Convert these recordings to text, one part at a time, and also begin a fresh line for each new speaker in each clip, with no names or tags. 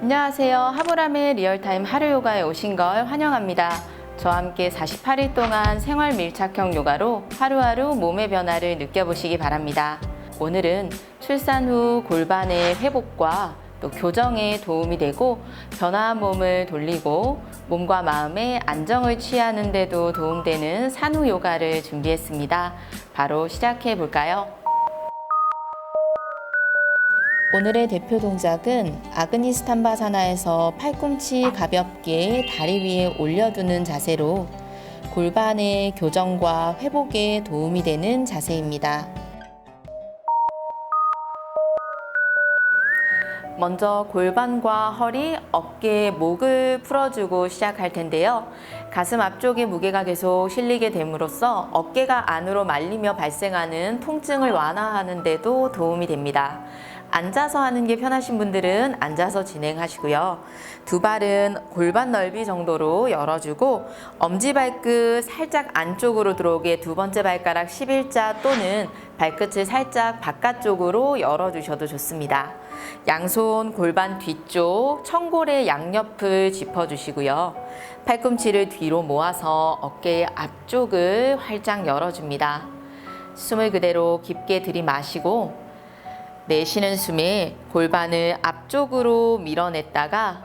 안녕하세요. 하보람의 리얼타임 하루 요가에 오신 걸 환영합니다. 저와 함께 48일 동안 생활 밀착형 요가로 하루하루 몸의 변화를 느껴보시기 바랍니다. 오늘은 출산 후 골반의 회복과 또 교정에 도움이 되고 변화한 몸을 돌리고 몸과 마음의 안정을 취하는 데도 도움되는 산후 요가를 준비했습니다. 바로 시작해 볼까요? 오늘의 대표 동작은 아그니 스탄바사나에서 팔꿈치 가볍게 다리 위에 올려두는 자세로 골반의 교정과 회복에 도움이 되는 자세입니다. 먼저 골반과 허리, 어깨, 목을 풀어주고 시작할 텐데요. 가슴 앞쪽에 무게가 계속 실리게 됨으로써 어깨가 안으로 말리며 발생하는 통증을 완화하는 데도 도움이 됩니다. 앉아서 하는 게 편하신 분들은 앉아서 진행하시고요. 두 발은 골반 넓이 정도로 열어주고 엄지발끝 살짝 안쪽으로 들어오게 두 번째 발가락 11자 또는 발끝을 살짝 바깥쪽으로 열어주셔도 좋습니다. 양손 골반 뒤쪽 청골의 양옆을 짚어주시고요. 팔꿈치를 뒤로 모아서 어깨 앞쪽을 활짝 열어줍니다. 숨을 그대로 깊게 들이마시고 내쉬는 숨에 골반을 앞쪽으로 밀어냈다가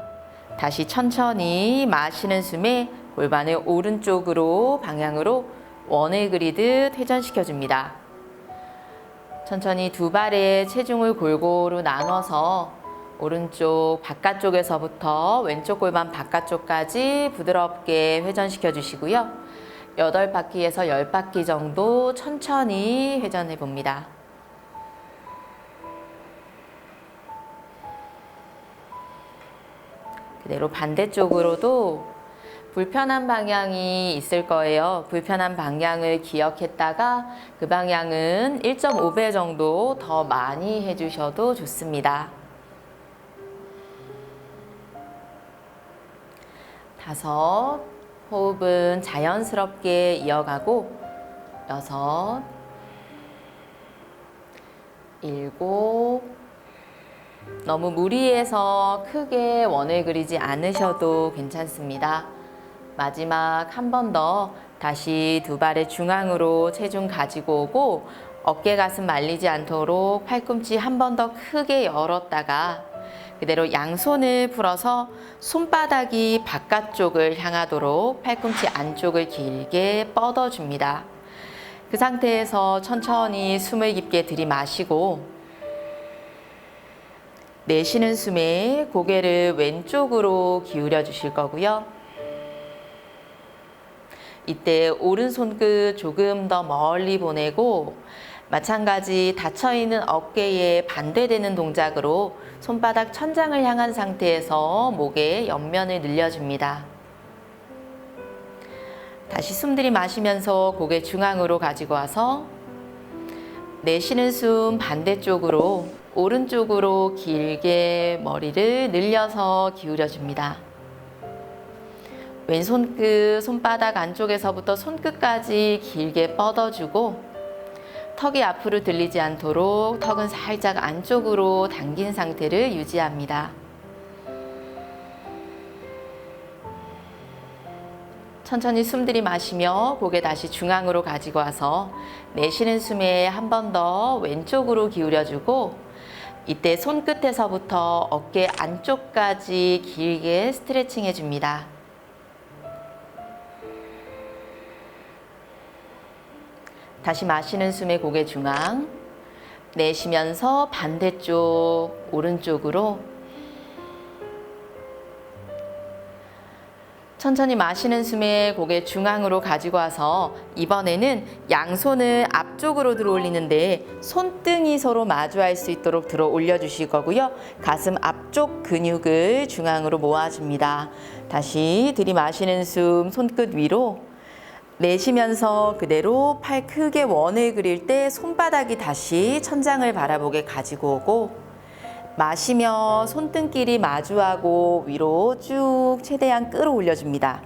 다시 천천히 마시는 숨에 골반을 오른쪽으로 방향으로 원을 그리듯 회전시켜 줍니다. 천천히 두 발의 체중을 골고루 나눠서 오른쪽 바깥쪽에서부터 왼쪽 골반 바깥쪽까지 부드럽게 회전시켜 주시고요. 여덟 바퀴에서 열 바퀴 정도 천천히 회전해 봅니다. 그대로 반대쪽으로도 불편한 방향이 있을 거예요. 불편한 방향을 기억했다가 그 방향은 1.5배 정도 더 많이 해주셔도 좋습니다. 다섯, 호흡은 자연스럽게 이어가고 여섯, 일곱, 너무 무리해서 크게 원을 그리지 않으셔도 괜찮습니다. 마지막 한 번 더 다시 두 발의 중앙으로 체중 가지고 오고 어깨 가슴 말리지 않도록 팔꿈치 한 번 더 크게 열었다가 그대로 양손을 풀어서 손바닥이 바깥쪽을 향하도록 팔꿈치 안쪽을 길게 뻗어줍니다. 그 상태에서 천천히 숨을 깊게 들이마시고 내쉬는 숨에 고개를 왼쪽으로 기울여 주실 거고요. 이때 오른손 끝 조금 더 멀리 보내고 마찬가지 닫혀 있는 어깨에 반대되는 동작으로 손바닥 천장을 향한 상태에서 목의 옆면을 늘려줍니다. 다시 숨 들이마시면서 고개 중앙으로 가지고 와서 내쉬는 숨 반대쪽으로 오른쪽으로 길게 머리를 늘려서 기울여 줍니다. 왼손 끝, 손바닥 안쪽에서부터 손끝까지 길게 뻗어주고 턱이 앞으로 들리지 않도록 턱은 살짝 안쪽으로 당긴 상태를 유지합니다. 천천히 숨 들이마시며 고개 다시 중앙으로 가지고 와서 내쉬는 숨에 한 번 더 왼쪽으로 기울여주고 이때 손끝에서부터 어깨 안쪽까지 길게 스트레칭 해줍니다. 다시 마시는 숨에 고개 중앙, 내쉬면서 반대쪽 오른쪽으로 천천히 마시는 숨에 고개 중앙으로 가지고 와서 이번에는 양손을 앞쪽으로 들어 올리는데 손등이 서로 마주할 수 있도록 들어 올려 주실 거고요. 가슴 앞쪽 근육을 중앙으로 모아줍니다. 다시 들이마시는 숨 손끝 위로 내쉬면서 그대로 팔 크게 원을 그릴 때 손바닥이 다시 천장을 바라보게 가지고 오고 마시며 손등끼리 마주하고 위로 쭉 최대한 끌어올려 줍니다.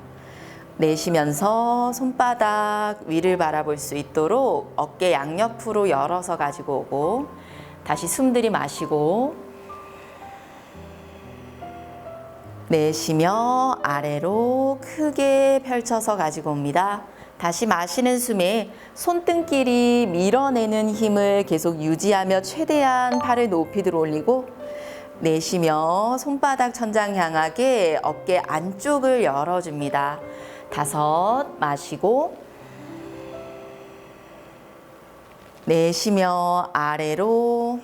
내쉬면서 손바닥 위를 바라볼 수 있도록 어깨 양옆으로 열어서 가지고 오고 다시 숨 들이마시고 내쉬며 아래로 크게 펼쳐서 가지고 옵니다. 다시 마시는 숨에 손등끼리 밀어내는 힘을 계속 유지하며 최대한 팔을 높이 들어 올리고 내쉬며 손바닥 천장 향하게 어깨 안쪽을 열어줍니다. 다섯 마시고 내쉬며 아래로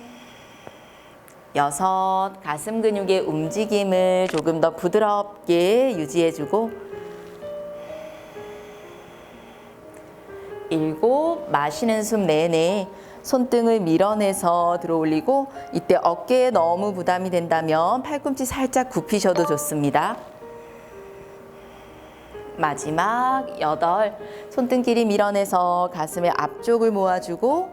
여섯 가슴 근육의 움직임을 조금 더 부드럽게 유지해주고 일곱 마시는 숨 내내 손등을 밀어내서 들어 올리고 이때 어깨에 너무 부담이 된다면 팔꿈치 살짝 굽히셔도 좋습니다. 마지막 여덟 손등끼리 밀어내서 가슴의 앞쪽을 모아주고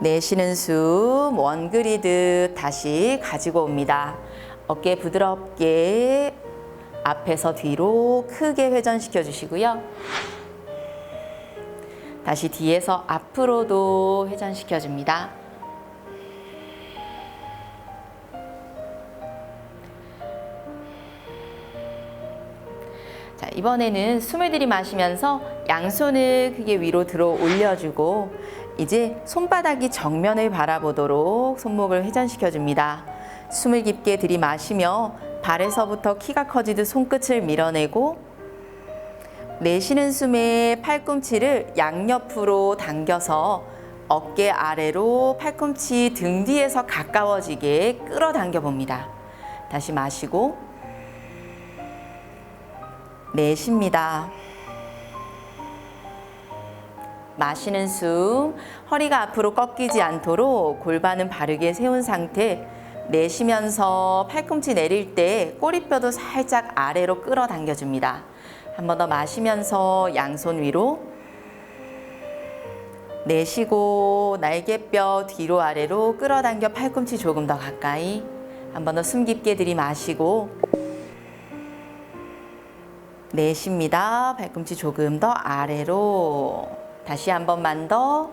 내쉬는 숨 원그리듯 다시 가지고 옵니다. 어깨 부드럽게 앞에서 뒤로 크게 회전시켜 주시고요. 다시 뒤에서 앞으로도 회전시켜 줍니다. 자, 이번에는 숨을 들이마시면서 양손을 크게 위로 들어 올려주고 이제 손바닥이 정면을 바라보도록 손목을 회전시켜 줍니다. 숨을 깊게 들이마시며 발에서부터 키가 커지듯 손끝을 밀어내고 내쉬는 숨에 팔꿈치를 양옆으로 당겨서 어깨 아래로 팔꿈치 등 뒤에서 가까워지게 끌어당겨 봅니다. 다시 마시고 내쉽니다. 마시는 숨, 허리가 앞으로 꺾이지 않도록 골반은 바르게 세운 상태. 내쉬면서 팔꿈치 내릴 때 꼬리뼈도 살짝 아래로 끌어당겨 줍니다. 한 번 더 마시면서 양손 위로 내쉬고 날개뼈 뒤로 아래로 끌어당겨 팔꿈치 조금 더 가까이 한 번 더 숨 깊게 들이마시고 내쉽니다. 팔꿈치 조금 더 아래로 다시 한 번만 더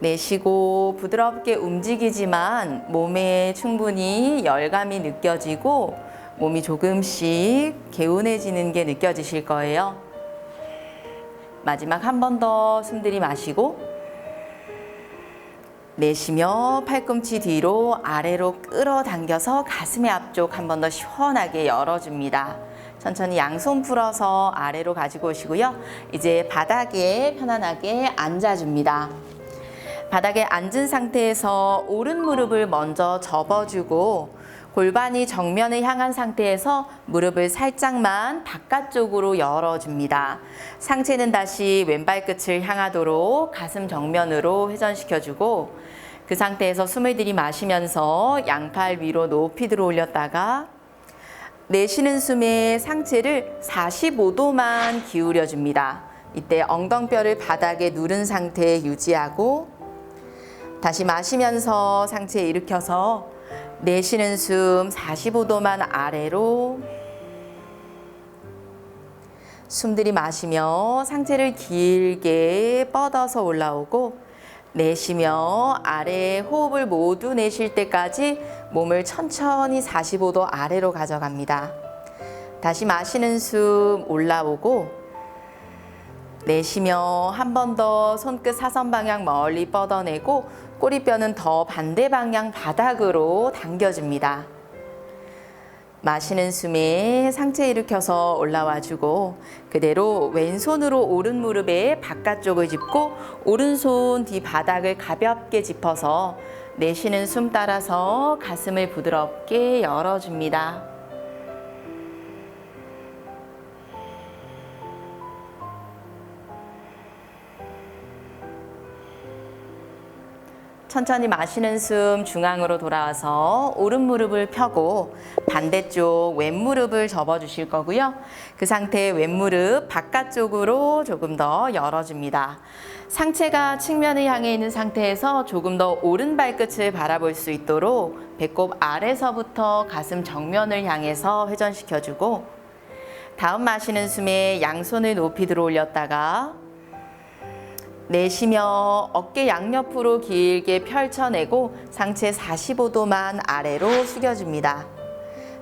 내쉬고 부드럽게 움직이지만 몸에 충분히 열감이 느껴지고 몸이 조금씩 개운해지는 게 느껴지실 거예요. 마지막 한 번 더 숨 들이마시고 내쉬며 팔꿈치 뒤로 아래로 끌어당겨서 가슴의 앞쪽 한 번 더 시원하게 열어줍니다. 천천히 양손 풀어서 아래로 가지고 오시고요. 이제 바닥에 편안하게 앉아줍니다. 바닥에 앉은 상태에서 오른 무릎을 먼저 접어주고 골반이 정면을 향한 상태에서 무릎을 살짝만 바깥쪽으로 열어줍니다. 상체는 다시 왼발 끝을 향하도록 가슴 정면으로 회전시켜주고 그 상태에서 숨을 들이마시면서 양팔 위로 높이 들어 올렸다가 내쉬는 숨에 상체를 45도만 기울여 줍니다. 이때 엉덩뼈를 바닥에 누른 상태에 유지하고 다시 마시면서 상체 일으켜서 내쉬는 숨 45도만 아래로 숨 들이마시며 상체를 길게 뻗어서 올라오고 내쉬며 아래 호흡을 모두 내쉴 때까지 몸을 천천히 45도 아래로 가져갑니다. 다시 마시는 숨 올라오고 내쉬며 한 번 더 손끝 사선 방향 멀리 뻗어내고 꼬리뼈는 더 반대 방향 바닥으로 당겨줍니다. 마시는 숨에 상체 일으켜서 올라와 주고 그대로 왼손으로 오른 무릎에 바깥쪽을 짚고 오른손 뒤 바닥을 가볍게 짚어서 내쉬는 숨 따라서 가슴을 부드럽게 열어줍니다. 천천히 마시는 숨 중앙으로 돌아와서 오른 무릎을 펴고 반대쪽 왼 무릎을 접어 주실 거고요. 그 상태에 왼 무릎 바깥쪽으로 조금 더 열어줍니다. 상체가 측면을 향해 있는 상태에서 조금 더 오른 발끝을 바라볼 수 있도록 배꼽 아래서부터 가슴 정면을 향해서 회전시켜주고 다음 마시는 숨에 양손을 높이 들어 올렸다가 내쉬며 어깨 양옆으로 길게 펼쳐내고 상체 45도만 아래로 숙여줍니다.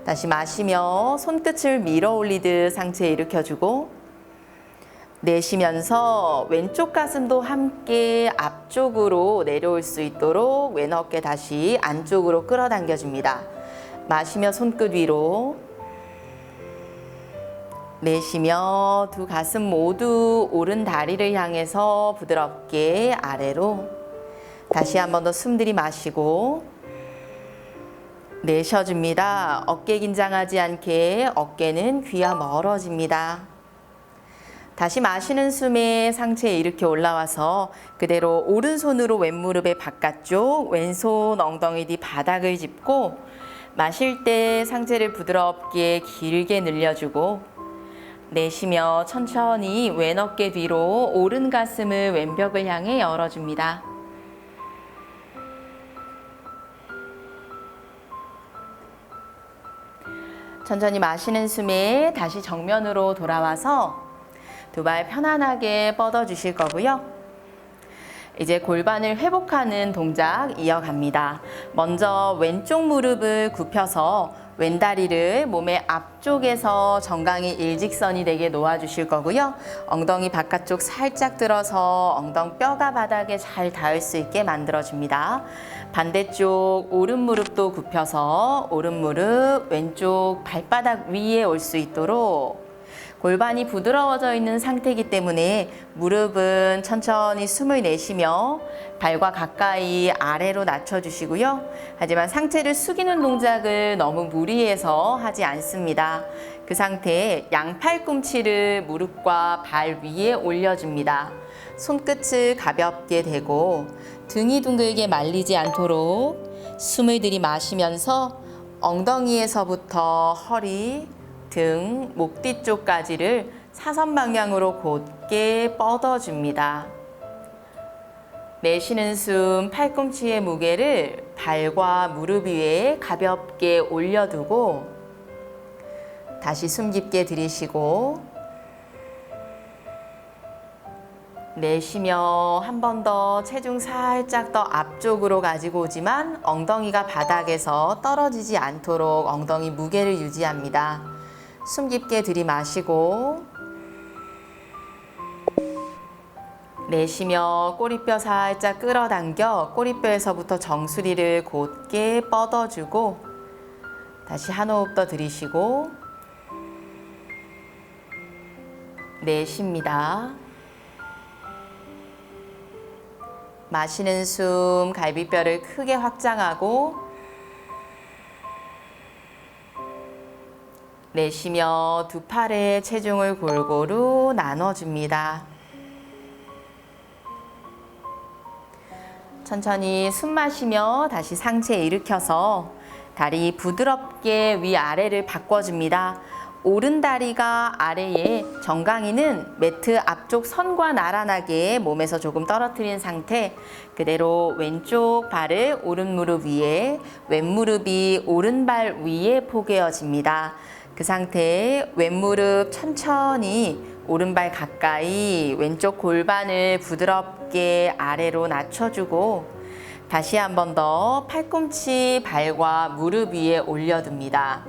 다시 마시며 손끝을 밀어 올리듯 상체 일으켜주고 내쉬면서 왼쪽 가슴도 함께 앞쪽으로 내려올 수 있도록 왼 어깨 다시 안쪽으로 끌어당겨 줍니다. 마시며 손끝 위로 내쉬며 두 가슴 모두 오른 다리를 향해서 부드럽게 아래로 다시 한 번 더 숨 들이마시고 내쉬어줍니다. 어깨 긴장하지 않게 어깨는 귀와 멀어집니다. 다시 마시는 숨에 상체 일으켜 올라와서 그대로 오른손으로 왼무릎의 바깥쪽, 왼손 엉덩이 뒤 바닥을 짚고 마실 때 상체를 부드럽게 길게 늘려주고 내쉬며 천천히 왼 어깨 뒤로 오른 가슴을 왼벽을 향해 열어줍니다. 천천히 마시는 숨에 다시 정면으로 돌아와서 두 발 편안하게 뻗어 주실 거고요. 이제 골반을 회복하는 동작 이어갑니다. 먼저 왼쪽 무릎을 굽혀서 왼다리를 몸의 앞쪽에서 정강이 일직선이 되게 놓아 주실 거고요. 엉덩이 바깥쪽 살짝 들어서 엉덩 뼈가 바닥에 잘 닿을 수 있게 만들어 줍니다. 반대쪽 오른 무릎도 굽혀서 오른 무릎 왼쪽 발바닥 위에 올 수 있도록 골반이 부드러워져 있는 상태이기 때문에 무릎은 천천히 숨을 내쉬며 발과 가까이 아래로 낮춰주시고요. 하지만 상체를 숙이는 동작을 너무 무리해서 하지 않습니다. 그 상태에 양팔 꿈치를 무릎과 발 위에 올려줍니다. 손끝을 가볍게 대고 등이 둥글게 말리지 않도록 숨을 들이마시면서 엉덩이에서부터 허리, 등, 목 뒤쪽까지를 사선 방향으로 곧게 뻗어줍니다. 내쉬는 숨 팔꿈치의 무게를 발과 무릎 위에 가볍게 올려두고 다시 숨 깊게 들이쉬고 내쉬며 한 번 더 체중 살짝 더 앞쪽으로 가지고 오지만 엉덩이가 바닥에서 떨어지지 않도록 엉덩이 무게를 유지합니다. 숨 깊게 들이마시고 내쉬며 꼬리뼈 살짝 끌어당겨 꼬리뼈에서부터 정수리를 곧게 뻗어주고 다시 한 호흡 더 들이쉬고 내쉽니다. 마시는 숨 갈비뼈를 크게 확장하고 내쉬며 두 팔의 체중을 골고루 나눠줍니다. 천천히 숨 마시며 다시 상체 일으켜서 다리 부드럽게 위아래를 바꿔줍니다. 오른 다리가 아래에 정강이는 매트 앞쪽 선과 나란하게 몸에서 조금 떨어뜨린 상태 그대로 왼쪽 발을 오른 무릎 위에 왼 무릎이 오른 발 위에 포개어집니다. 그 상태에 왼무릎 천천히 오른발 가까이 왼쪽 골반을 부드럽게 아래로 낮춰주고 다시 한 번 더 팔꿈치 발과 무릎 위에 올려둡니다.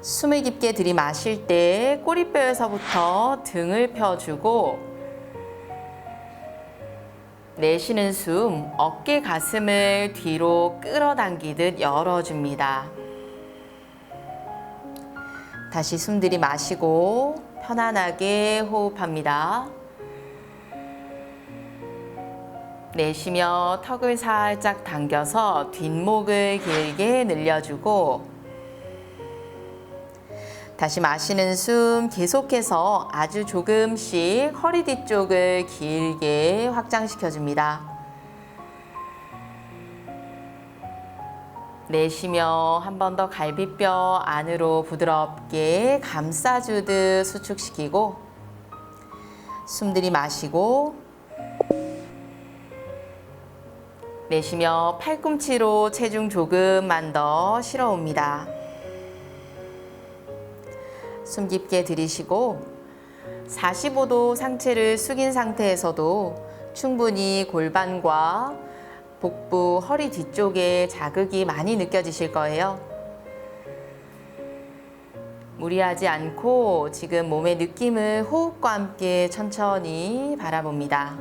숨을 깊게 들이마실 때 꼬리뼈에서부터 등을 펴주고 내쉬는 숨 어깨 가슴을 뒤로 끌어당기듯 열어줍니다. 다시 숨 들이마시고 편안하게 호흡합니다. 내쉬며 턱을 살짝 당겨서 뒷목을 길게 늘려주고 다시 마시는 숨 계속해서 아주 조금씩 허리 뒤쪽을 길게 확장시켜 줍니다. 내쉬며 한 번 더 갈비뼈 안으로 부드럽게 감싸주듯 수축시키고 숨 들이마시고 내쉬며 팔꿈치로 체중 조금만 더 실어옵니다. 숨 깊게 들이쉬고 45도 상체를 숙인 상태에서도 충분히 골반과 복부, 허리 뒤쪽에 자극이 많이 느껴지실 거예요. 무리하지 않고 지금 몸의 느낌을 호흡과 함께 천천히 바라봅니다.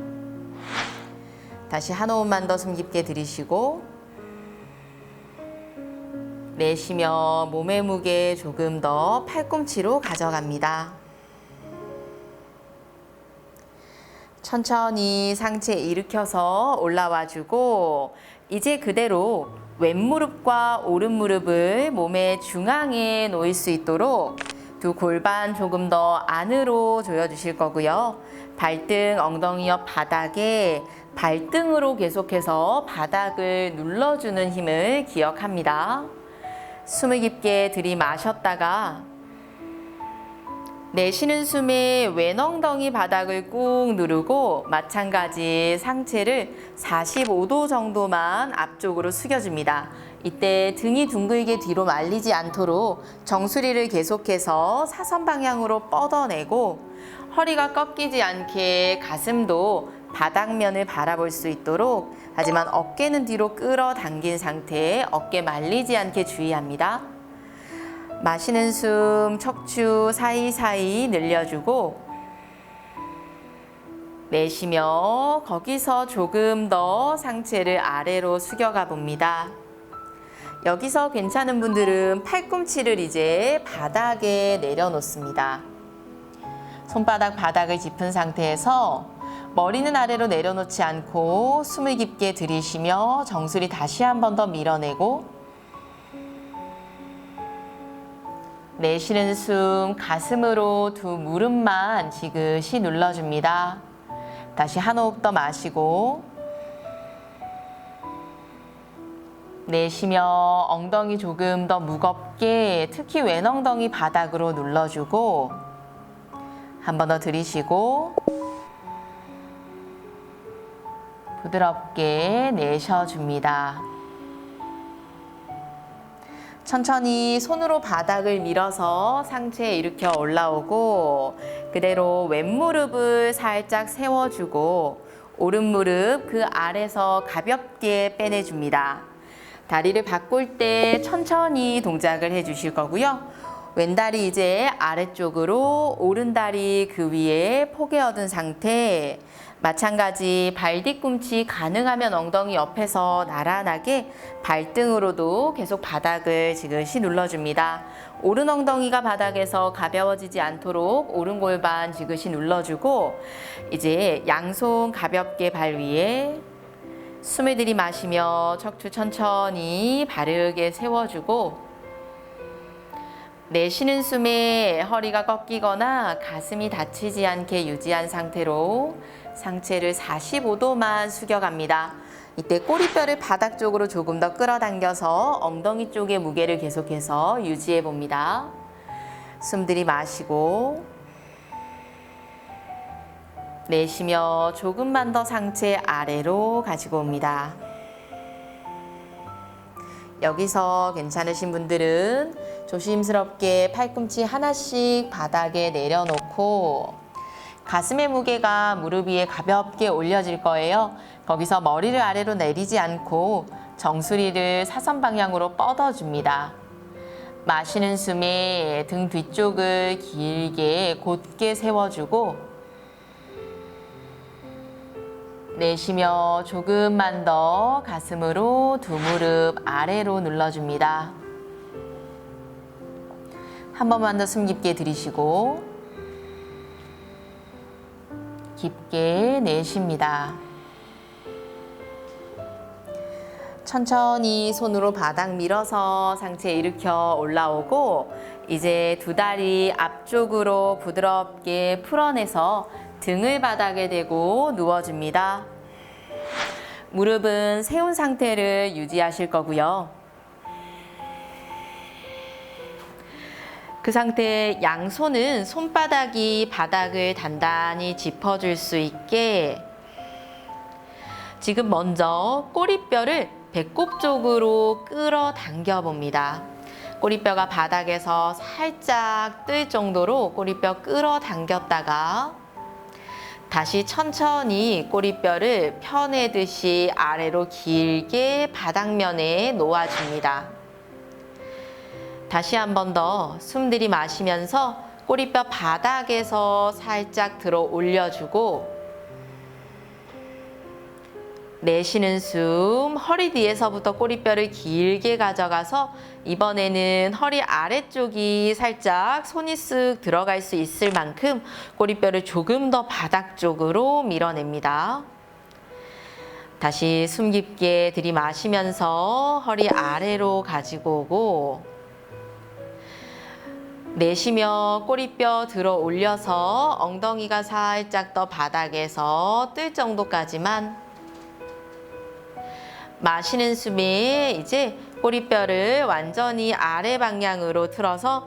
다시 한 호흡만 더 숨 깊게 들이쉬고 내쉬며 몸의 무게 조금 더 팔꿈치로 가져갑니다. 천천히 상체 일으켜서 올라와 주고 이제 그대로 왼무릎과 오른무릎을 몸의 중앙에 놓일 수 있도록 두 골반 조금 더 안으로 조여 주실 거고요. 발등 엉덩이 옆 바닥에 발등으로 계속해서 바닥을 눌러주는 힘을 기억합니다. 숨을 깊게 들이마셨다가 내쉬는 숨에 왼엉덩이 바닥을 꾹 누르고 마찬가지 상체를 45도 정도만 앞쪽으로 숙여줍니다. 이때 등이 둥글게 뒤로 말리지 않도록 정수리를 계속해서 사선 방향으로 뻗어내고 허리가 꺾이지 않게 가슴도 바닥면을 바라볼 수 있도록 하지만 어깨는 뒤로 끌어당긴 상태에 어깨 말리지 않게 주의합니다. 마시는 숨 척추 사이사이 늘려주고 내쉬며 거기서 조금 더 상체를 아래로 숙여가 봅니다. 여기서 괜찮은 분들은 팔꿈치를 이제 바닥에 내려놓습니다. 손바닥 바닥을 짚은 상태에서 머리는 아래로 내려놓지 않고 숨을 깊게 들이쉬며 정수리 다시 한 번 더 밀어내고 내쉬는 숨 가슴으로 두 무릎만 지그시 눌러줍니다. 다시 한 호흡 더 마시고 내쉬며 엉덩이 조금 더 무겁게 특히 왼엉덩이 바닥으로 눌러주고 한 번 더 들이쉬고 부드럽게 내쉬어줍니다. 천천히 손으로 바닥을 밀어서 상체에 일으켜 올라오고 그대로 왼무릎을 살짝 세워주고 오른무릎 그 아래서 가볍게 빼내줍니다. 다리를 바꿀 때 천천히 동작을 해주실 거고요. 왼다리 이제 아래쪽으로 오른다리 그 위에 포개 얻은 상태 마찬가지 발 뒤꿈치 가능하면 엉덩이 옆에서 나란하게 발등으로도 계속 바닥을 지그시 눌러줍니다. 오른 엉덩이가 바닥에서 가벼워지지 않도록 오른 골반 지그시 눌러주고 이제 양손 가볍게 발 위에 숨을 들이마시며 척추 천천히 바르게 세워주고 내쉬는 숨에 허리가 꺾이거나 가슴이 다치지 않게 유지한 상태로 상체를 45도만 숙여갑니다. 이때 꼬리뼈를 바닥 쪽으로 조금 더 끌어당겨서 엉덩이 쪽의 무게를 계속해서 유지해 봅니다. 숨 들이마시고 내쉬며 조금만 더 상체 아래로 가지고 옵니다. 여기서 괜찮으신 분들은 조심스럽게 팔꿈치 하나씩 바닥에 내려놓고 가슴의 무게가 무릎 위에 가볍게 올려질 거예요. 거기서 머리를 아래로 내리지 않고 정수리를 사선 방향으로 뻗어줍니다. 마시는 숨에 등 뒤쪽을 길게 곧게 세워주고 내쉬며 조금만 더 가슴으로 두 무릎 아래로 눌러줍니다. 한 번만 더 숨 깊게 들이쉬고 깊게 내쉽니다. 천천히 손으로 바닥 밀어서 상체 일으켜 올라오고 이제 두 다리 앞쪽으로 부드럽게 풀어내서 등을 바닥에 대고 누워줍니다. 무릎은 세운 상태를 유지하실 거고요. 그 상태 양손은 손바닥이 바닥을 단단히 짚어줄 수 있게 지금 먼저 꼬리뼈를 배꼽 쪽으로 끌어당겨 봅니다. 꼬리뼈가 바닥에서 살짝 뜰 정도로 꼬리뼈 끌어당겼다가 다시 천천히 꼬리뼈를 펴내듯이 아래로 길게 바닥면에 놓아줍니다. 다시 한 번 더 숨 들이마시면서 꼬리뼈 바닥에서 살짝 들어 올려주고 내쉬는 숨 허리 뒤에서부터 꼬리뼈를 길게 가져가서 이번에는 허리 아래쪽이 살짝 손이 쓱 들어갈 수 있을 만큼 꼬리뼈를 조금 더 바닥 쪽으로 밀어냅니다. 다시 숨 깊게 들이마시면서 허리 아래로 가지고 오고 내쉬며 꼬리뼈 들어 올려서 엉덩이가 살짝 더 바닥에서 뜰 정도까지만 마시는 숨에 이제 꼬리뼈를 완전히 아래 방향으로 틀어서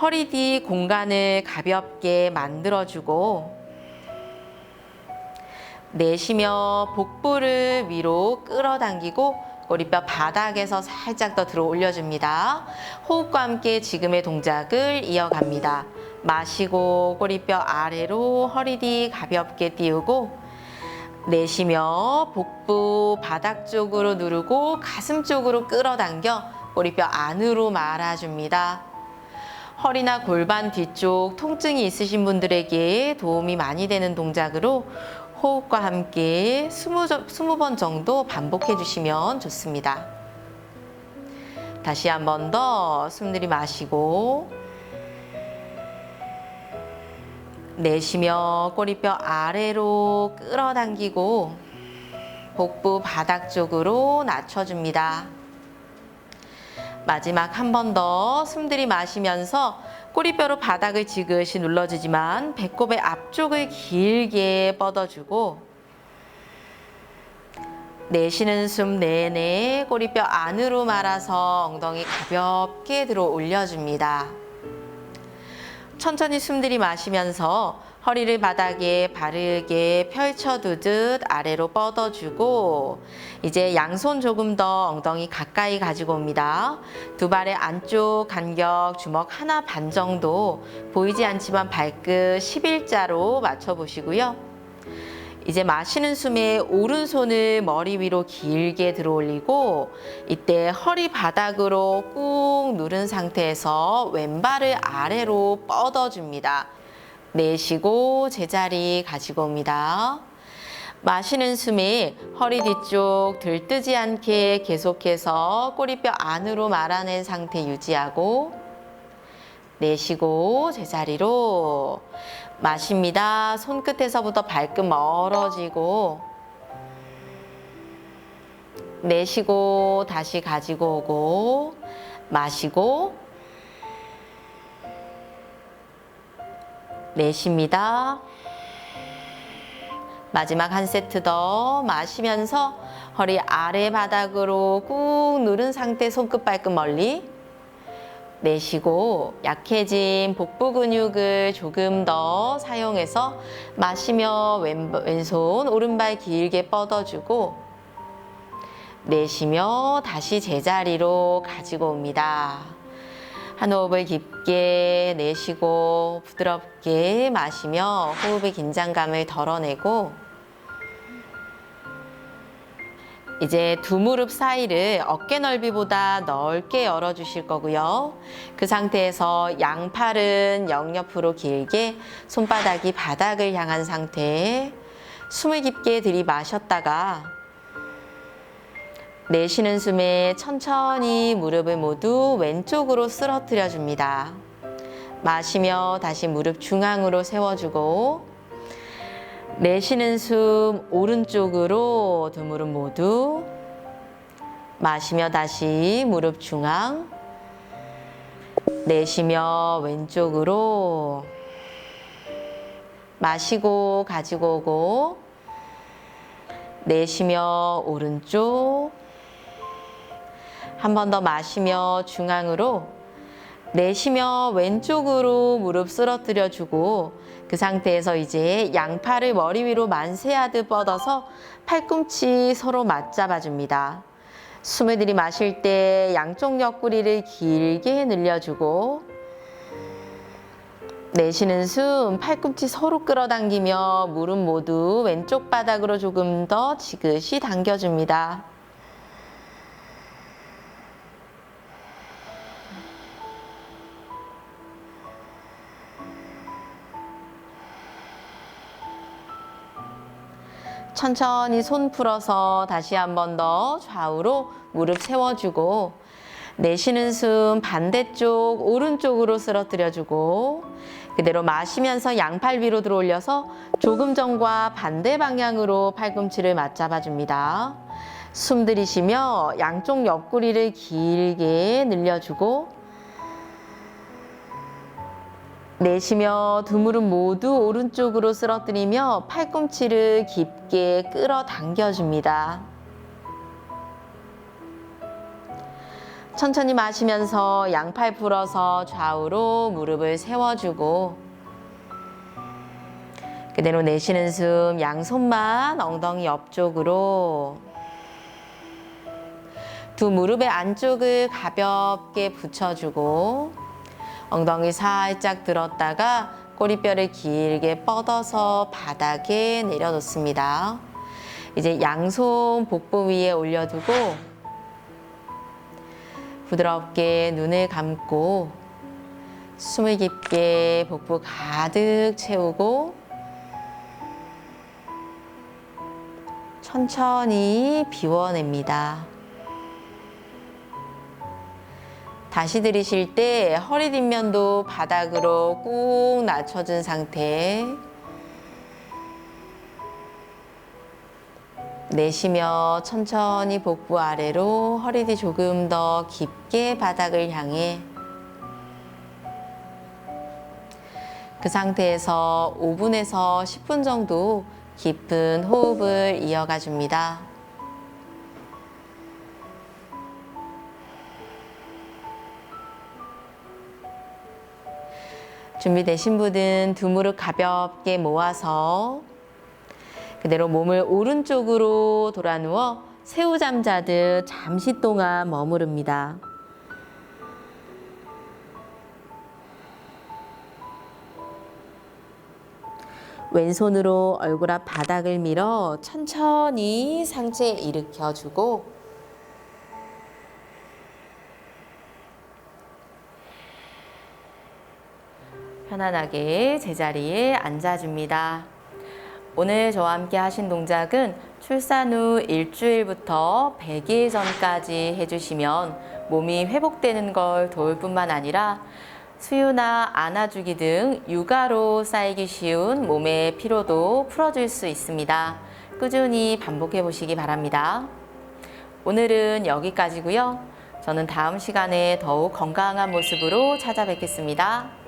허리 뒤 공간을 가볍게 만들어주고 내쉬며 복부를 위로 끌어당기고 꼬리뼈 바닥에서 살짝 더 들어 올려줍니다. 호흡과 함께 지금의 동작을 이어갑니다. 마시고 꼬리뼈 아래로 허리 뒤 가볍게 띄우고 내쉬며 복부 바닥 쪽으로 누르고 가슴 쪽으로 끌어당겨 꼬리뼈 안으로 말아줍니다. 허리나 골반 뒤쪽 통증이 있으신 분들에게 도움이 많이 되는 동작으로 호흡과 함께 20, 번 정도 반복해 주시면 좋습니다. 다시 한 번 더 숨 들이마시고 내쉬며 꼬리뼈 아래로 끌어당기고 복부 바닥 쪽으로 낮춰줍니다. 마지막 한 번 더 숨 들이마시면서 꼬리뼈로 바닥을 지그시 눌러주지만 배꼽의 앞쪽을 길게 뻗어주고 내쉬는 숨 내내 꼬리뼈 안으로 말아서 엉덩이 가볍게 들어 올려줍니다. 천천히 숨 들이 마시면서 허리를 바닥에 바르게 펼쳐두듯 아래로 뻗어주고 이제 양손 조금 더 엉덩이 가까이 가지고 옵니다. 두 발의 안쪽 간격 주먹 하나 반 정도 보이지 않지만 발끝 11자로 맞춰보시고요. 이제 마시는 숨에 오른손을 머리 위로 길게 들어 올리고 이때 허리 바닥으로 꾹 누른 상태에서 왼발을 아래로 뻗어줍니다. 내쉬고 제자리 가지고 옵니다. 마시는 숨에 허리 뒤쪽 들뜨지 않게 계속해서 꼬리뼈 안으로 말아낸 상태 유지하고 내쉬고 제자리로 마십니다. 손끝에서부터 발끝 멀어지고 내쉬고 다시 가지고 오고 마시고 내쉽니다. 마지막 한 세트 더 마시면서 허리 아래 바닥으로 꾹 누른 상태 손끝 발끝 멀리 내쉬고 약해진 복부 근육을 조금 더 사용해서 마시며 왼, 왼손 오른발 길게 뻗어주고 내쉬며 다시 제자리로 가지고 옵니다. 한 호흡을 깊게 내쉬고 부드럽게 마시며 호흡의 긴장감을 덜어내고 이제 두 무릎 사이를 어깨 넓이보다 넓게 열어주실 거고요. 그 상태에서 양팔은 옆옆으로 길게 손바닥이 바닥을 향한 상태 숨을 깊게 들이마셨다가 내쉬는 숨에 천천히 무릎을 모두 왼쪽으로 쓰러뜨려 줍니다. 마시며 다시 무릎 중앙으로 세워주고 내쉬는 숨 오른쪽으로 두 무릎 모두 마시며 다시 무릎 중앙 내쉬며 왼쪽으로 마시고 가지고 오고 내쉬며 오른쪽 한 번 더 마시며 중앙으로 내쉬며 왼쪽으로 무릎 쓰러뜨려 주고 그 상태에서 이제 양팔을 머리 위로 만세하듯 뻗어서 팔꿈치 서로 맞잡아 줍니다. 숨을 들이마실 때 양쪽 옆구리를 길게 늘려주고 내쉬는 숨 팔꿈치 서로 끌어당기며 무릎 모두 왼쪽 바닥으로 조금 더 지그시 당겨줍니다. 천천히 손 풀어서 다시 한 번 더 좌우로 무릎 세워주고 내쉬는 숨 반대쪽 오른쪽으로 쓰러뜨려주고 그대로 마시면서 양팔 위로 들어 올려서 조금 전과 반대 방향으로 팔꿈치를 맞잡아 줍니다. 숨 들이쉬며 양쪽 옆구리를 길게 늘려주고 내쉬며 두 무릎 모두 오른쪽으로 쓰러뜨리며 팔꿈치를 깊게 끌어당겨 줍니다. 천천히 마시면서 양팔 풀어서 좌우로 무릎을 세워주고 그대로 내쉬는 숨 양손만 엉덩이 옆쪽으로 두 무릎의 안쪽을 가볍게 붙여주고 엉덩이 살짝 들었다가 꼬리뼈를 길게 뻗어서 바닥에 내려놓습니다. 이제 양손 복부 위에 올려두고 부드럽게 눈을 감고 숨을 깊게 복부 가득 채우고 천천히 비워냅니다. 다시 들이쉴 때 허리 뒷면도 바닥으로 꾹 낮춰준 상태. 내쉬며 천천히 복부 아래로 허리 뒤 조금 더 깊게 바닥을 향해 그 상태에서 5분에서 10분 정도 깊은 호흡을 이어가 줍니다. 준비되신 분은 두 무릎 가볍게 모아서 그대로 몸을 오른쪽으로 돌아 누워 새우 잠 자듯 잠시 동안 머무릅니다. 왼손으로 얼굴 앞 바닥을 밀어 천천히 상체 일으켜 주고 편안하게 제자리에 앉아줍니다. 오늘 저와 함께 하신 동작은 출산 후 일주일부터 100일 전까지 해주시면 몸이 회복되는 걸 도울 뿐만 아니라 수유나 안아주기 등 육아로 쌓이기 쉬운 몸의 피로도 풀어줄 수 있습니다. 꾸준히 반복해 보시기 바랍니다. 오늘은 여기까지고요. 저는 다음 시간에 더욱 건강한 모습으로 찾아뵙겠습니다.